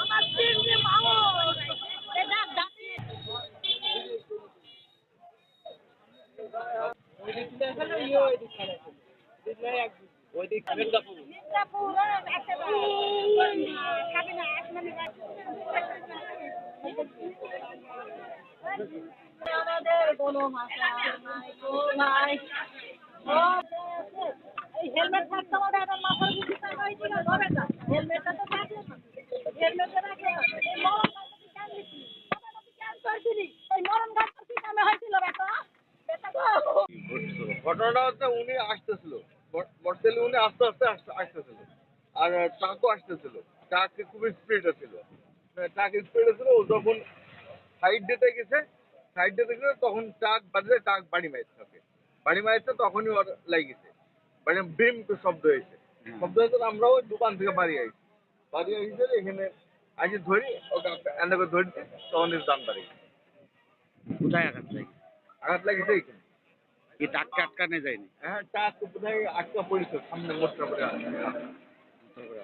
আমার তিনটে মানুষ এটা ঘটনাটা হচ্ছে উনি আসতেছিল। মোটরসাইকেল উনি আস্তে আস্তে আস্তে- আসতেছিল। আর ট্রাকও আসতেছিল। ট্রাক খুবই স্পিড ছিল। ট্রাক স্পিড ছিল ও যখন সাইড দিতে গেছে সাইড দিতে গেছে তখন ট্রাক বাজে ট্রাক বাড়ি মারছে ওকে বাড়ি মারছে তখনই ওর লাগিয়েছে মানে বিম তো শব্দ হয়েছে শব্দ হয়েছে তো আমরাও ওই দোকান থেকে বাড়ি আইছি বাড়ি আইসে এখানে আইসে ধরি ওকে এনে করে ধরছি তখন দান বাড়ি কোথায় আঘাত লাগে আঘাত লাগিয়েছে এখানে কি টাটকা আটকানে যায়নি হ্যাঁ ট্রাক বোধহয় আটকা পড়েছে সামনে মোটর করে তারপরে